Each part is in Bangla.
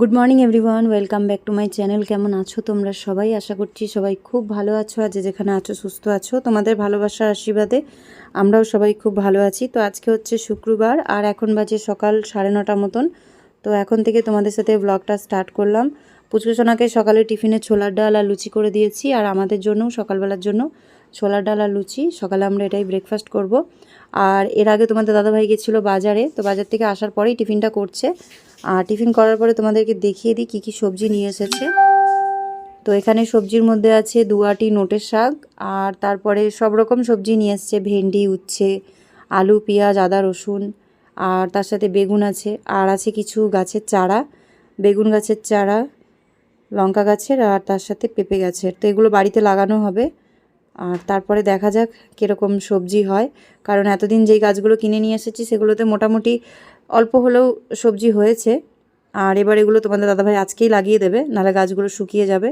Good morning everyone welcome back to my channel কেমন আছো তোমরা সবাই? আশা করছি সবাই খুব ভালো আছো। আর যে যেখানে আছো, সুস্থ আছো। তোমাদের ভালোবাসার আশীর্বাদে আমরাও সবাই খুব ভালো আছি। তো আজকে হচ্ছে শুক্রবার, আর এখন বাজে সকাল সাড়ে নটা মতন। তো এখন থেকে তোমাদের সাথে ব্লগটা স্টার্ট করলাম। পুচকুসোনাকে সকালে টিফিনে ছোলার ডাল আর লুচি করে দিয়েছি। আর আমাদের জন্যও, সকালবেলার জন্য ছোলার ডাল আর লুচি। সকালে আমরা এটাই ব্রেকফাস্ট করব। আর এর আগে তোমাদের দাদাভাই গেছিল বাজারে। তো বাজার থেকে আসার পরেই টিফিনটা করছে। আর টিফিন করার পরে তোমাদেরকে দেখিয়ে দিই কী কী সবজি নিয়ে এসেছে। তো এখানে সবজির মধ্যে আছে দুয়াটি নোটের শাক আর তারপরে সব রকম সবজি নিয়ে এসছে, ভেন্ডি, উচ্ছে, আলু, পেঁয়াজ, আদা, রসুন আর তার সাথে বেগুন আছে আর আছে কিছু গাছের চারা, বেগুন গাছের চারা, লঙ্কা গাছের আর তার সাথে পেঁপে গাছের। তো এগুলো বাড়িতে লাগানো হবে আর তারপরে দেখা যাক কীরকম সবজি হয়। কারণ এতদিন যেই গাছগুলো কিনে নিয়ে এসেছি সেগুলোতে মোটামুটি অল্প হলেও সবজি হয়েছে। আর এবার এগুলো তোমাদের দাদাভাই আজকেই লাগিয়ে দেবে, নাহলে গাছগুলো শুকিয়ে যাবে।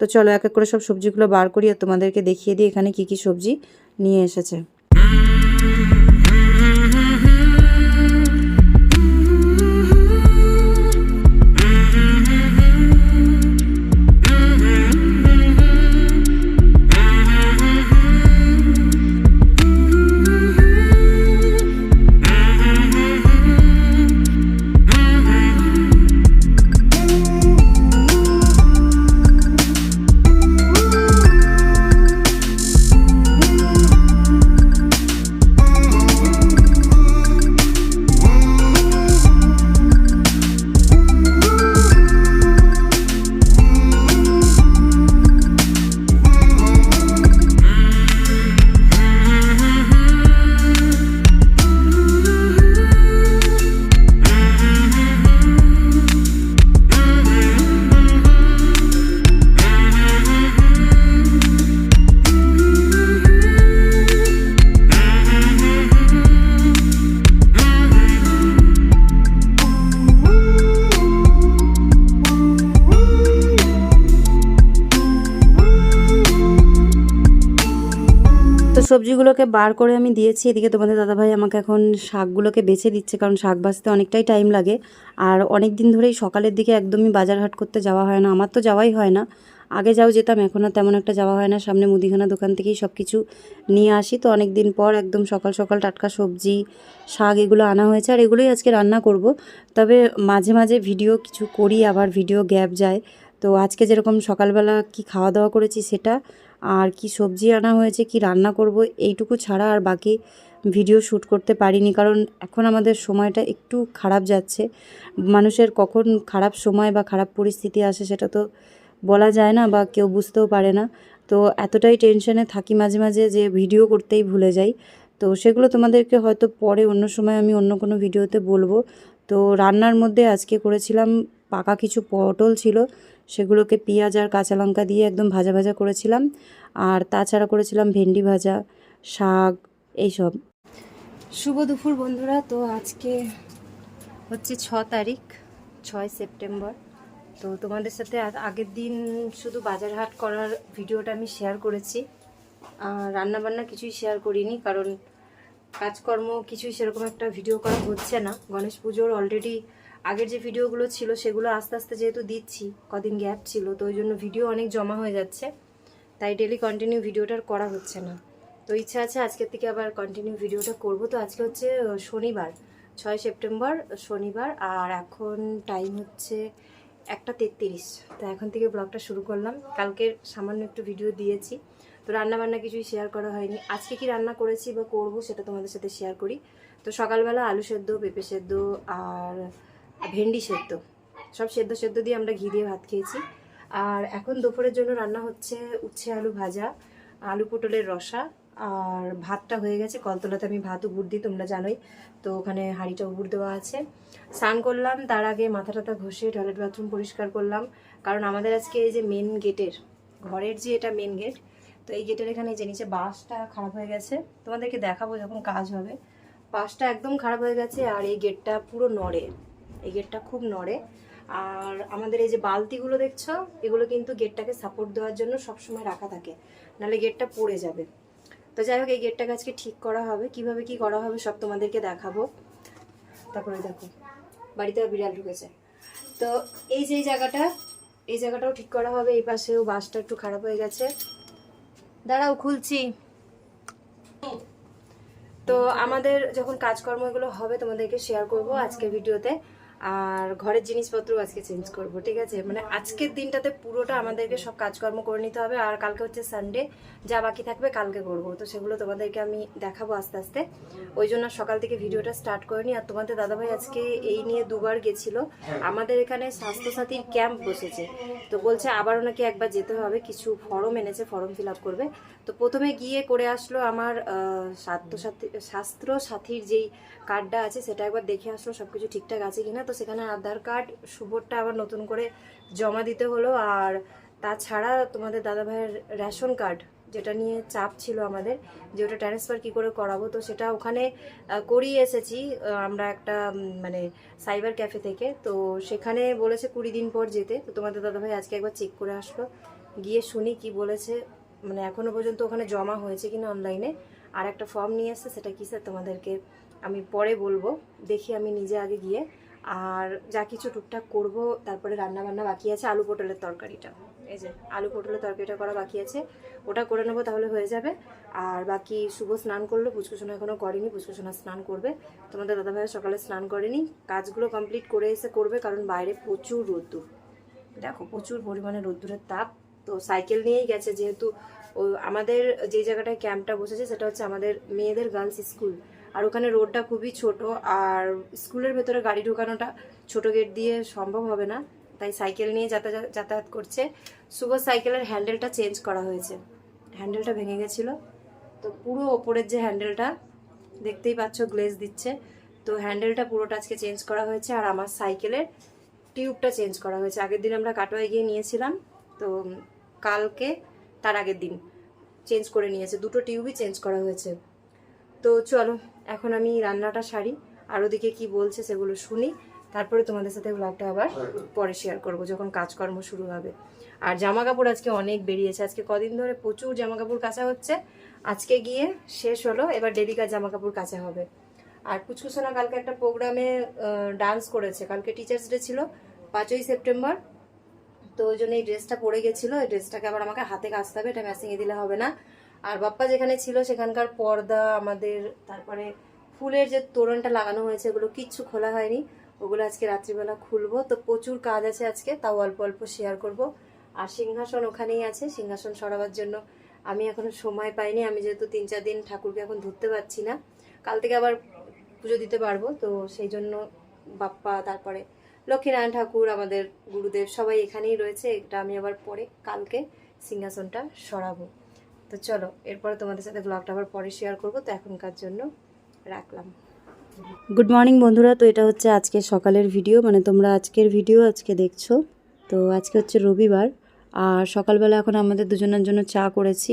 তো চলো এক এক করে সব সবজিগুলো বার করি আর তোমাদেরকে দেখিয়ে দিই এখানে কি কি সবজি নিয়ে এসেছে। সবজিগুলোকে বার করে আমি দিয়েছি। এদিকে তোমাদের দাদাভাই আমাকে এখন শাকগুলোকে বেছে দিচ্ছে, কারণ শাক বাছতে অনেকটাই টাইম লাগে। আর অনেক দিন ধরেই সকালের দিকে একদমই বাজার হাট করতে যাওয়া হয় না। আমার তো যাওয়াই হয় না। আগে যাও যেতাম, এখন আর তেমন একটা যাওয়া হয় না। সামনে মুদিখানা দোকান থেকেই সব কিছু নিয়ে আসি। তো অনেক দিন পর একদম সকাল সকাল টাটকা সবজি, শাক এগুলো আনা হয়েছে। আর এগুলোই আজকে রান্না করব। তবে মাঝে মাঝে ভিডিও কিছু করি, আবার ভিডিও গ্যাপ যায়। তো আজকে যেরকম সকালবেলা কি খাওয়া দাওয়া করেছি সেটা আর কি সবজি আনা হয়েছে, কি রান্না করব, এইটুকু ছাড়া আর বাকি ভিডিও শ্যুট করতে পারিনি। কারণ এখন আমাদের সময়টা একটু খারাপ যাচ্ছে। মানুষের কখন খারাপ সময় বা খারাপ পরিস্থিতি আসে সেটা তো বলা যায় না বা কেউ বুঝতেও পারে না। তো এতটাই টেনশনে থাকি মাঝে মাঝে যে ভিডিও করতেই ভুলে যাই। তো সেগুলো তোমাদেরকে হয়তো পরে অন্য সময় আমি অন্য কোনো ভিডিওতে বলব। তো রান্নার মধ্যে আজকে করেছিলাম পাকা কিছু পটল ছিল। সেগুলোকে পেঁয়াজ আর কাঁচা লঙ্কা দিয়ে একদম ভাজা ভাজা করেছিলাম। আর তাছাড়া করেছিলাম ভেন্ডি ভাজা, শাক, এইসব। শুভ দুপুর বন্ধুরা। তো আজকে হচ্ছে ছ তারিখ, ছয় সেপ্টেম্বর। তো তোমাদের সাথে আগের দিন শুধু বাজার হাট করার ভিডিওটা আমি শেয়ার করেছি। রান্নাবান্না কিছুই শেয়ার করিনি, কারণ কাজকর্ম কিছুই সেরকম একটা ভিডিও করা হচ্ছে না। গণেশ পুজোর অলরেডি আগের যে ভিডিওগুলো ছিল সেগুলো আস্তে আস্তে যেহেতু দিচ্ছি, কদিন গ্যাপ ছিল, তো ওই জন্য ভিডিও অনেক জমা হয়ে যাচ্ছে। তাই ডেলি কন্টিনিউ ভিডিওটার করা হচ্ছে না। তো ইচ্ছা আছে আজকের থেকে আবার কন্টিনিউ ভিডিওটা করব। তো আজকে হচ্ছে শনিবার, ছয় সেপ্টেম্বর, শনিবার, আর এখন টাইম হচ্ছে একটা তেত্রিশ। তো এখন থেকে ব্লগটা শুরু করলাম। কালকের সামান্য একটু ভিডিও দিয়েছি। তো রান্না বান্না কিছুই শেয়ার করা হয়নি। আজকে কি রান্না করেছি বা করব সেটা তোমাদের সাথে শেয়ার করি। তো সকালবেলা আলু সেদ্ধ, পেঁপে সেদ্ধ, আর ভেন্ডি সেদ্ধ। সব সেদ্ধ সেদ্ধ দিয়ে আমরা ঘি দিয়ে ভাত খেয়েছি। আর এখন দুপুরের জন্য রান্না হচ্ছে উচ্ছে আলু ভাজা, আলু পটলের রসা, আর ভাতটা হয়ে গেছে কলতলাতে আমি ভাত উবুর দিই, তোমরা জানোই। তো ওখানে হাঁড়িটা উবুর দেওয়া আছে। স্নান করলাম, তার আগে মাথা টাথা ঘষে টয়লেট বাথরুম পরিষ্কার করলাম। কারণ আমাদের আজকে এই যে মেন গেটের ঘরের যে এটা মেন গেট তো এই গেটের এখানে যে নিচে বাঁশটা খারাপ হয়ে গেছে, তোমাদেরকে দেখাবো যখন কাজ হবে। বাঁশটা একদম খারাপ হয়ে গেছে আর এই গেটটা পুরো নড়ে। এই গেটটা খুব নড়ে। আর আমাদের এই যে বালতিগুলো দেখছ, এগুলো কিন্তু গেটটাকে সাপোর্ট দেওয়ার জন্য সবসময় রাখা থাকে। নাহলে গেটটা পড়ে যাবে। তো যাই হোক, এই গেটটাকে আজকে ঠিক করা হবে। কীভাবে কি করা হবে সব তোমাদেরকে দেখাবো। তারপরে দেখো, বাড়িতে বিড়াল ঢুকেছে। তো এই যে জায়গাটা, এই জায়গাটাও ঠিক করা হবে। এই পাশেও বাসটা একটু খারাপ হয়ে গেছে। দাঁড়াও, খুলছি। তো আমাদের যখন কাজকর্ম এগুলো হবে, তোমাদেরকে শেয়ার করব আজকের ভিডিওতে। আর ঘরের জিনিসপত্র আজকে চেঞ্জ করব ঠিক আছে? মানে আজকের দিনটাতে পুরোটা আমাদেরকে সব কাজকর্ম করে নিতে হবে আর কালকে হচ্ছে সানডে যা বাকি থাকবে কালকে করব। তো সেগুলো তোমাদেরকে আমি দেখাবো আস্তে আস্তে। ওই জন্য সকাল থেকে ভিডিওটা স্টার্ট করিনি আর তোমাদের দাদাভাই আজকে এই নিয়ে দুবার গেছিল। আমাদের এখানে স্বাস্থ্যসাথীর ক্যাম্প বসেছে। তো বলছে আবারও নাকি একবার যেতে হবে কিছু ফর্ম এনেছে ফর্ম ফিল আপ করবে। তো প্রথমে গিয়ে করে আসলো আমার আহ, স্বাস্থ্যসাথী স্বাস্থ্য সাথীর যেই কার্ডটা আছে সেটা একবার দেখে আসলো সব কিছু ঠিকঠাক আছে কিনা। তো সেখানে আধার কার্ড শুভরটা আবার নতুন করে জমা দিতে হলো। আর তাছাড়া তোমাদের দাদা ভাইয়ের রেশন কার্ড, যেটা নিয়ে চাপ ছিল আমাদের, যে ওটা ট্রান্সফার কী করে করাবো, তো সেটা ওখানে করিয়ে এসেছি। আমরা একটা মানে সাইবার ক্যাফে থেকে। তো সেখানে বলেছে কুড়ি দিন পর যেতে। তো তোমাদের দাদাভাই আজকে একবার চেক করে আসলো। গিয়ে শুনি কি বলেছে। মানে এখনও পর্যন্ত ওখানে জমা হয়েছে কিনা অনলাইনে আর একটা ফর্ম নিয়ে এসছে, সেটা কী স্যার তোমাদেরকে আমি পরে বলব। দেখি আমি নিজে আগে গিয়ে আর যা কিছু টুকটাক করব, তারপরে রান্না বান্না বাকি আছে, আলু পটলের তরকারিটা। এই যে, আলু পটলের তরকারিটা করা বাকি আছে। ওটা করে নেব তাহলে হয়ে যাবে। আর বাকি শুভ স্নান করল পুচকুসোনা এখনও করেনি পুচকুসোনা স্নান করবে। তোমাদের দাদাভাই সকালে স্নান করেনি। কাজগুলো কমপ্লিট করে এসে করবে, কারণ বাইরে প্রচুর রোদ্দুর। দেখো, প্রচুর পরিমাণে রোদ্দুরের তাপ। তো সাইকেল নিয়েই গেছে, যেহেতু ও আমাদের যে জায়গাটায় ক্যাম্পটা বসেছে, সেটা হচ্ছে আমাদের মেয়েদের গার্লস স্কুল আর ওখানে রোডটা খুবই ছোট, আর স্কুলের ভেতরে গাড়ি ঢোকানোটা ছোট গেট দিয়ে সম্ভব হবে না, তাই সাইকেল নিয়ে যাতায়াত যাতায়াত করছে। শুভ সাইকেলের হ্যান্ডেলটা চেঞ্জ করা হয়েছে। হ্যান্ডেলটা ভেঙে গেছিল। তো পুরো ওপরের যে হ্যান্ডেলটা দেখতেই পাচ্ছ গ্লেজ দিচ্ছে। তো হ্যান্ডেলটা পুরোটা আজকে চেঞ্জ করা হয়েছে, আর আমার সাইকেলের টিউবটা চেঞ্জ করা হয়েছে। আগের দিন আমরা কাটোয়ায় গিয়ে নিয়েছিলাম, তো কালকে তার আগের দিন চেঞ্জ করে নিয়েছে। দুটো টিউবই চেঞ্জ করা হয়েছে। তো চলো, এখন আমি রান্নাটা সারি, আর ওদিকে কি বলছে সেগুলো শুনি। তারপরে তোমাদের সাথে ব্লগটা আবার পরে শেয়ার করব, যখন কাজকর্ম শুরু হবে। আর জামা কাপড় আজকে অনেক বেরিয়েছে। আজকে কদিন ধরে প্রচুর জামা কাপড় কাচা হচ্ছে। আজকে গিয়ে শেষ হলো, এবার ডেলিকার জামা কাপড় কাচা হবে। আর পুচকুসোনা কালকে একটা প্রোগ্রামে ডান্স করেছে। কালকে টিচার্স ডে ছিল, পাঁচই সেপ্টেম্বর। তো ওই জন্য এই ড্রেসটা পরে গেছিল। এই ড্রেসটাকে আবার আমাকে হাতে কাচতে হবে, এটা ম্যাচিংয়ে দিলে হবে না। আর বাপ্পা যেখানে ছিল, সেখানকার পর্দা, আমাদের তারপরে ফুলের যে তোরণটা লাগানো হয়েছে ওগুলো কিচ্ছু খোলা হয়নি। ওগুলো আজকে রাত্রিবেলা খুলবো। তো প্রচুর কাজ আছে আজকে, তাও অল্প অল্প শেয়ার করব। আর সিংহাসন ওখানেই আছে, সিংহাসন সরাবার জন্য আমি এখনও সময় পাইনি। আমি যেহেতু তিন চার দিন ঠাকুরকে এখন ধরতে পারছি না। কাল থেকে আবার পুজো দিতে পারব, তো সেই জন্য বাপ্পা, তারপরে লক্ষ্মীনারায়ণ ঠাকুর, আমাদের গুরুদেব সবাই এখানেই রয়েছে। এটা আমি আবার পরে, কালকে সিংহাসনটা সরাবো। তো চলো, এরপরে তোমাদের সাথে ব্লগটা আবার পরে শেয়ার করব, তো এখনকার জন্য রাখলাম। গুড মর্নিং বন্ধুরা, তো এটা হচ্ছে আজকে সকালের ভিডিও মানে তোমরা আজকের ভিডিও আজকে দেখছ। তো আজকে হচ্ছে রবিবার, আর সকালবেলা এখন আমাদের দুজনের জন্য চা করেছি,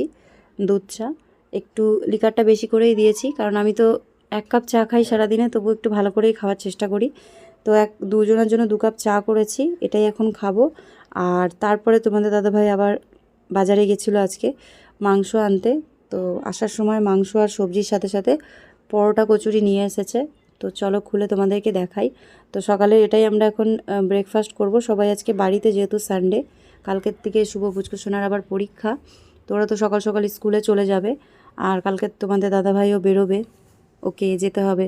দুধ চা। একটু লিকারটা বেশি করেই দিয়েছি, কারণ আমি তো এক কাপ চা খাই সারাদিনে, তবু একটু ভালো করেই খাওয়ার চেষ্টা করি। তো এক, দুজনের জন্য দু কাপ চা করেছি, এটাই এখন খাব। আর তারপরে তোমাদের দাদাভাই আবার বাজারে গেছিল আজকে মাংস আনতে। তো আসার সময় মাংস আর সবজির সাথে সাথে পরোটা কচুরি নিয়ে এসেছে। তো চলো খুলে তোমাদেরকে দেখাই। তো সকালে এটাই আমরা এখন ব্রেকফাস্ট করব। সবাই আজকে বাড়িতে যেহেতু সানডে কালকের থেকে শুভ পুচকুসোনার আবার পরীক্ষা। তো ওরা তো সকাল সকাল স্কুলে চলে যাবে। আর কালকে তোমাদের দাদাভাইও বেরোবে, ওকে যেতে হবে।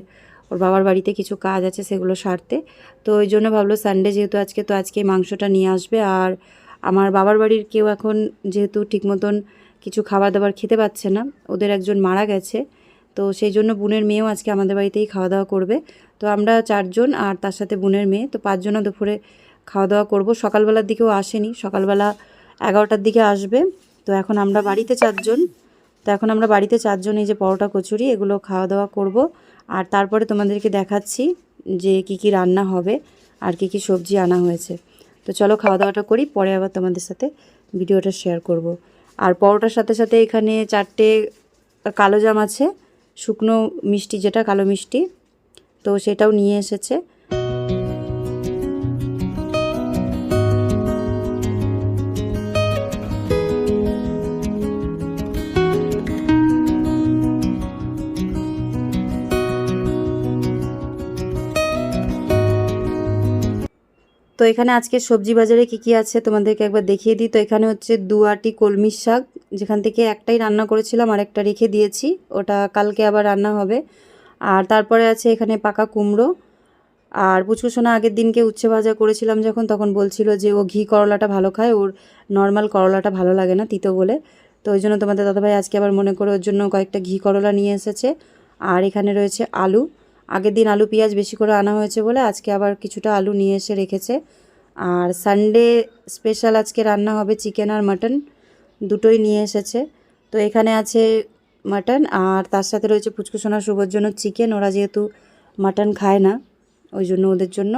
ওর বাবার বাড়িতে কিছু কাজ আছে সেগুলো সারতে। তো ওই জন্য ভাবলো সানডে যেহেতু আজকে, তো আজকে মাংসটা নিয়ে আসবে। আর আমার বাবার বাড়ির কেউ এখন যেহেতু ঠিক মতন কিছু খাবার দাবার খেতে পাচ্ছে না। ওদের একজন মারা গেছে। তো সেই জন্য বোনের মেয়েও আজকে আমাদের বাড়িতেই খাওয়া দাওয়া করবে। তো আমরা চারজন আর তার সাথে বোনের মেয়ে। তো পাঁচজনও দুপুরে খাওয়া দাওয়া করব। সকালবেলার দিকেও আসেনি। সকালবেলা এগারোটার দিকে আসবে। তো এখন আমরা বাড়িতে চারজন। তো এখন আমরা বাড়িতে চারজন এই যে পরোটা, কচুরি এগুলো খাওয়া দাওয়া করব। আর তারপরে তোমাদেরকে দেখাচ্ছি যে কি কি রান্না হবে আর কি কি সবজি আনা হয়েছে। তো চলো খাওয়া দাওয়াটা করি। পরে আবার তোমাদের সাথে ভিডিওটা শেয়ার করব। আর পরোটার সাথে সাথে এখানে চারটে কালো জাম আছে, শুকনো মিষ্টি যেটা, কালো মিষ্টি। তো সেটাও নিয়ে এসেছে। এখানে আজকে সবজি বাজারে কি কি আছে তোমাদেরকে একবার দেখিয়ে দিই। তো এখানে হচ্ছে দুয়াটি কলমির শাক, যেখান থেকে একটাই রান্না করেছিলাম আর একটা রেখে দিয়েছি। ওটা কালকে আবার রান্না হবে। আর তারপরে আছে এখানে পাকা কুমড়ো। আর পুচকুসোনা আগের দিনকে উচ্ছে ভাজা করেছিলাম যখন, তখন বলছিল যে ও ঘি করলাটা ভালো খায়, ওর নর্মাল করলাটা ভালো লাগে না তিতো বলে। তো ওই জন্য তোমাদের দাদাভাই আজকে আবার মনে করে ওর জন্য কয়েকটা ঘি করলা নিয়ে এসেছে। আর এখানে রয়েছে আলু। আগের দিন আলু পেঁয়াজ বেশি করে আনা হয়েছে বলে আজকে আবার কিছুটা আলু নিয়ে এসে রেখেছে। আর সানডে স্পেশাল আজকে রান্না হবে চিকেন আর মাটন দুটোই নিয়ে এসেছে। তো এখানে আছে মাটন আর তার সাথে রয়েছে পুচকুসোনা শুভর জন্য চিকেন ওরা যেহেতু মাটন খায় না, ওই জন্য ওদের জন্য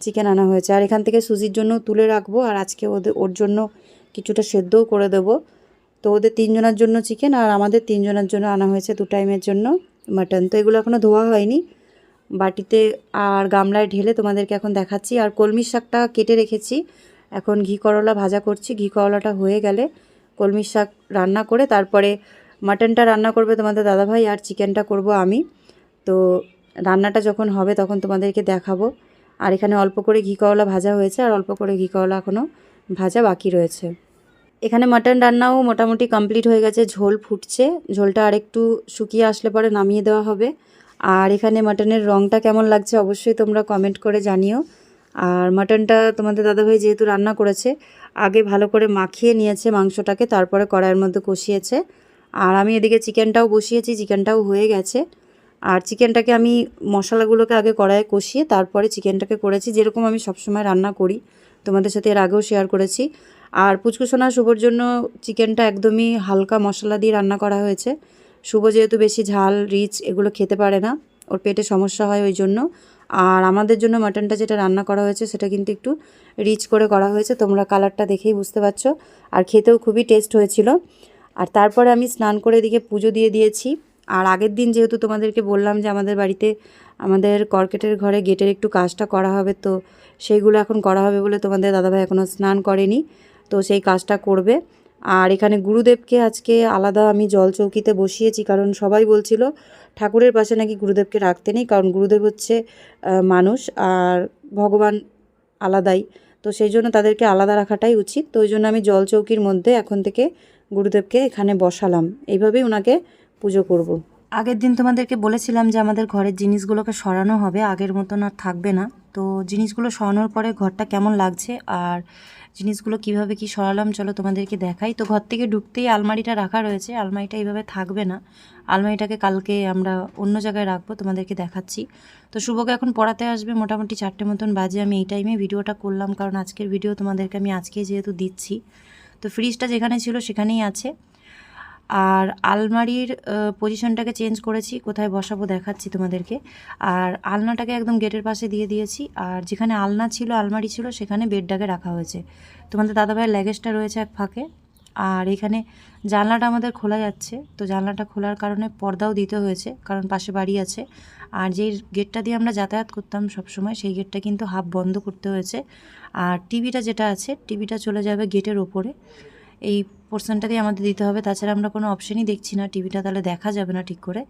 চিকেন আনা হয়েছে। আর এখান থেকে সুজির জন্য তুলে রাখব আর আজকে ওদের, ওর জন্য কিছুটা সেদ্ধও করে দেবো। তো ওদের তিনজনের জন্য চিকেন আর আমাদের তিনজনের জন্য আনা হয়েছে দু টাইমের জন্য মাটন তো এগুলো এখনও ধোয়া হয়নি। বাটিতে আর গামলায় ঢেলে তোমাদেরকে এখন দেখাচ্ছি। আর কলমির শাকটা কেটে রেখেছি। এখন ঘি করলা ভাজা করছি। ঘি করলাটা হয়ে গেলে কলমির শাক রান্না করে তারপরে মাটনটা রান্না করবে তোমাদের দাদাভাই আর চিকেনটা করব আমি। তো রান্নাটা যখন হবে তখন তোমাদেরকে দেখাবো। আর এখানে অল্প করে ঘি করলা ভাজা হয়েছে আর অল্প করে ঘি করলা এখনও ভাজা বাকি রয়েছে। এখানে মাটন রান্নাও মোটামুটি কমপ্লিট হয়ে গেছে। ঝোল ফুটছে। ঝোলটা আরেকটু শুকিয়ে আসলে পরে নামিয়ে দেওয়া হবে। আর এখানে মাটনের রঙটা কেমন লাগছে অবশ্যই তোমরা কমেন্ট করে জানিও। আর মাটনটা তোমাদের দাদাভাই যেহেতু রান্না করেছে, আগে ভালো করে মাখিয়ে নিয়েছে মাংসটাকে, তারপরে কড়াইয়ের মধ্যে কষিয়েছে। আর আমি এদিকে চিকেনটাও বসিয়েছি, চিকেনটাও হয়ে গেছে। আর চিকেনটাকে আমি মশলাগুলোকে আগে কড়াইয়ে কষিয়ে তারপরে চিকেনটাকে করেছি, যেরকম আমি সবসময় রান্না করি। তোমাদের সাথে এর আগেও শেয়ার করেছি। আর পুচকুসোনা শুভর জন্য চিকেনটা একদমই হালকা মশলা দিয়ে রান্না করা হয়েছে। শুভ যেহেতু বেশি ঝাল, রিচ, এগুলো খেতে পারে না, ওর পেটে সমস্যা হয় ওই জন্য। আর আমাদের জন্য মাটনটা যেটা রান্না করা হয়েছে সেটা কিন্তু একটু রিচ করে করা হয়েছে, তোমরা কালারটা দেখেই বুঝতে পারছ। আর খেতেও খুবই টেস্ট হয়েছিল। আর তারপরে আমি স্নান করে এদিকে পুজো দিয়ে দিয়েছি। আর আগের দিন যেহেতু তোমাদেরকে বললাম যে আমাদের বাড়িতে আমাদের কর্কেটের ঘরে গেটের একটু কাজটা করা হবে, তো সেইগুলো এখন করা হবে বলে তোমাদের দাদাভাই এখনও স্নান করেনি, তো সেই কাজটা করবে। আর এখানে গুরুদেবকে আজকে আলাদা আমি জল চৌকিতে বসিয়েছি, কারণ সবাই বলছিল ঠাকুরের পাশে নাকি গুরুদেবকে রাখতে নেই, কারণ গুরুদেব হচ্ছে মানুষ আর ভগবান আলাদাই। তো সেই জন্য তাদেরকে আলাদা রাখাটাই উচিত। তো ওই জন্য আমি জল চৌকির মধ্যে এখন থেকে গুরুদেবকে এখানে বসালাম। এইভাবেই ওনাকে পুজো করব। আগের দিন তোমাদেরকে বলেছিলাম যে আমাদের ঘরের জিনিসগুলোকে সরানো হবে, আগের মতন আর থাকবে না। তো জিনিসগুলো সরানোর পরে ঘরটা কেমন লাগছে আর জিনিসগুলো কীভাবে কি সরালাম চলো তোমাদেরকে দেখাই। তো ঘর থেকে ঢুকতেই আলমারিটা রাখা রয়েছে, আলমারিটা এইভাবে থাকবে না। আলমারিটাকে কালকে আমরা অন্য জায়গায় রাখব, তোমাদেরকে দেখাচ্ছি। তো শুভকে এখন পড়াতে আসবে, মোটামুটি চারটে মতন বাজে, আমি এই টাইমে ভিডিওটা করলাম, কারণ আজকের ভিডিও তোমাদেরকে আমি আজকে যেহেতু দিচ্ছি। তো ফ্রিজটা যেখানে ছিল সেখানেই আছে। আর আলমারির পজিশনটাকে চেঞ্জ করেছি, কোথায় বসাবো দেখাচ্ছি তোমাদেরকে। আর আলনাটাকে একদম গেটের পাশে দিয়ে দিয়েছি, আর যেখানে আলনা ছিল, আলমারি ছিল, সেখানে বেডটাকে রাখা হয়েছে। তোমাদের দাদাভাইয়ের ল্যাগেজটা রয়েছে এক ফাঁকে, আর এখানে জানলাটা আমাদের খোলা যাচ্ছে, তো জানলাটা খোলার কারণে পর্দাও দিতে হয়েছে, কারণ পাশে বাড়ি আছে। আর যেই গেটটা দিয়ে আমরা যাতায়াত করতাম সবসময়, সেই গেটটা কিন্তু হাফ বন্ধ করতে হয়েছে। আর টিভিটা যেটা আছে, টিভিটা চলে যাবে গেটের ওপরে। এই পোর্শনটা দিয়ে আমাদের দিতে হবে। তাছাড়া আমরা কোনো অপশানই দেখছি না। টিভিটা তাহলে দেখা যাবে না ঠিক করে।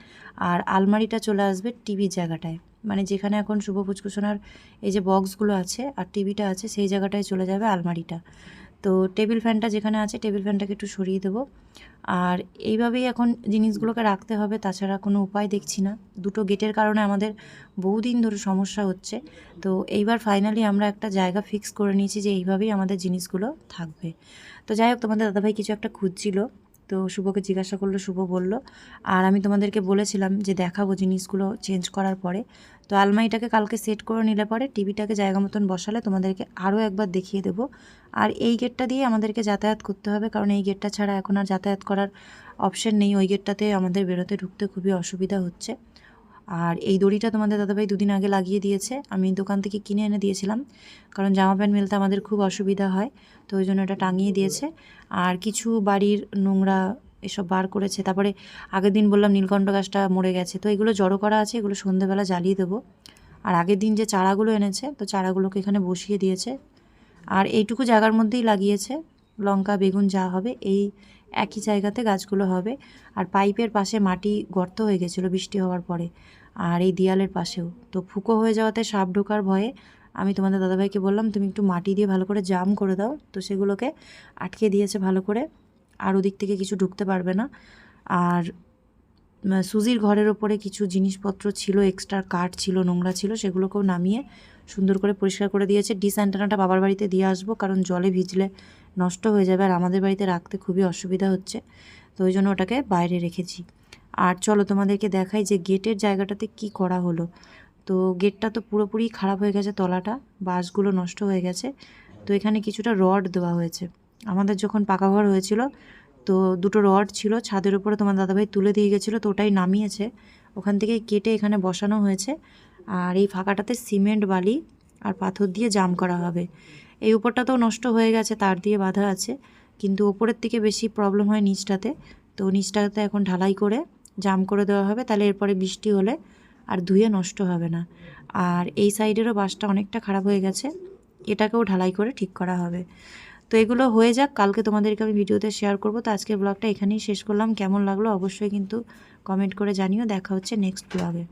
আর আলমারিটা চলে আসবে টিভির জায়গাটায়। মানে যেখানে এখন শুভ পুচকুসোনার এই যে বক্সগুলো আছে আর টিভিটা আছে, সেই জায়গাটায় চলে যাবে আলমারিটা। তো টেবিল ফ্যানটা যেখানে আছে টেবিল ফ্যানটাকে একটু সরিয়ে দেবো। আর এইভাবেই এখন জিনিসগুলোকে রাখতে হবে। তাছাড়া কোনো উপায় দেখছি না। দুটো গেটের কারণে আমাদের বহুদিন ধরে সমস্যা হচ্ছে। তো এইবার ফাইনালি আমরা একটা জায়গা ফিক্স করে নিয়েছি যে এইভাবেই আমাদের জিনিসগুলো থাকবে। তো যাই হোক তোমাদের দাদাভাই কিছু একটা খুঁজছিল। তো শুভকে জিজ্ঞাসা করল, শুভ বলল, আর আমি তোমাদেরকে বলেছিলাম যে দেখাবো জিনিসগুলো চেঞ্জ করার পরে। তো আলমারিটাকে কালকে সেট করে নিলে পরে টিভিটাকে জায়গা মতন বসালে তোমাদেরকে আরও একবার দেখিয়ে দেব। আর এই গেটটা দিয়ে আমাদেরকে যাতায়াত করতে হবে, কারণ এই গেটটা ছাড়া এখন আর যাতায়াত করার অপশন নেই। ওই গেটটাতে আমাদের বেরোতে ঢুকতে খুবই অসুবিধা হচ্ছে। আর এই দড়িটা তোমাদের দাদাভাই দুদিন আগে লাগিয়ে দিয়েছে। আমি দোকান থেকে কিনে এনে দিয়েছিলাম। কারণ জামা প্যান্ট মেলতে আমাদের খুব অসুবিধা হয়, তো ওই জন্য এটা টাঙিয়ে দিয়েছে। আর কিছু বাড়ির নোংরা এসব বার করেছে। তারপরে আগের দিন বললাম নীলকণ্ঠ গাছটা মরে গেছে। তো এগুলো জড়ো করা আছে, এগুলো সন্ধেবেলা জ্বালিয়ে দেবো। আর আগের দিন যে চারাগুলো এনেছে, তো চারাগুলোকে এখানে বসিয়ে দিয়েছে। আর এইটুকু জায়গার মধ্যেই লাগিয়েছে। লঙ্কা, বেগুন যা হবে, এই একই জায়গাতে গাছগুলো হবে। আর পাইপের পাশে মাটি গর্ত হয়ে গেছিল বৃষ্টি হওয়ার পরে, আর এই দেয়ালের পাশেও। তো ফুকো হয়ে যাওয়াতে সাপ ঢোকার ভয়ে আমি তোমাদের দাদাভাইকে বললাম, তুমি একটু মাটি দিয়ে ভালো করে জাম করে দাও। তো সেগুলোকে আটকে দিয়েছে ভালো করে, আর ওদিক থেকে কিছু ঢুকতে পারবে না। আর সুজির ঘরের ওপরে কিছু জিনিসপত্র ছিল, এক্সট্রা কাঠ ছিল, নোংরা ছিল, সেগুলোকেও নামিয়ে সুন্দর করে পরিষ্কার করে দিয়েছে। ডিস অ্যান্টেনাটা বাবার বাড়িতে দিয়ে আসব, কারণ জলে ভিজলে নষ্ট হয়ে যাবে, আর আমাদের বাড়িতে রাখতে খুবই অসুবিধা হচ্ছে, তো ওই জন্য ওটাকে বাইরে রেখেছি। আর চলো তোমাদেরকে দেখাই যে গেটের জায়গাটাতে কি করা হলো। তো গেটটা তো পুরোপুরি খারাপ হয়ে গেছে তলাটা, বাঁশগুলো নষ্ট হয়ে গেছে, তো এখানে কিছুটা রড দেওয়া হয়েছে। আমাদের যখন পাকা ঘর হয়েছিল, তো দুটো রড ছিল, ছাদের উপরে তোমার দাদাভাই তুলে দিয়ে গেছিল, তো ওটাই নামিয়েছে। ওখান থেকে কেটে এখানে বসানো হয়েছে। আর এই ফাঁকাটাতে সিমেন্ট, বালি আর পাথর দিয়ে জাম করা হবে। এই উপরটা তো নষ্ট হয়ে গেছে, তার দিয়ে বাঁধা আছে। কিন্তু ওপরের থেকে বেশি প্রবলেম হয় নিচটাতে। তো নিচটাতে এখন ঢালাই করে জাম করে দেওয়া হবে, তাহলে এরপরে বৃষ্টি হলে আর ধুয়ে নষ্ট হবে না। আর এই সাইডেরও বাসটা অনেকটা খারাপ হয়ে গেছে, এটাকেও ঢালাই করে ঠিক করা হবে। তো এগুলো হয়ে যাক, কালকে তোমাদেরকে আমি ভিডিওতে শেয়ার করব। তো আজকের ব্লগটা এখানেই শেষ করলাম। কেমন লাগল অবশ্যই কিন্তু কমেন্ট করে জানিও। দেখা হচ্ছে নেক্সট ব্লগে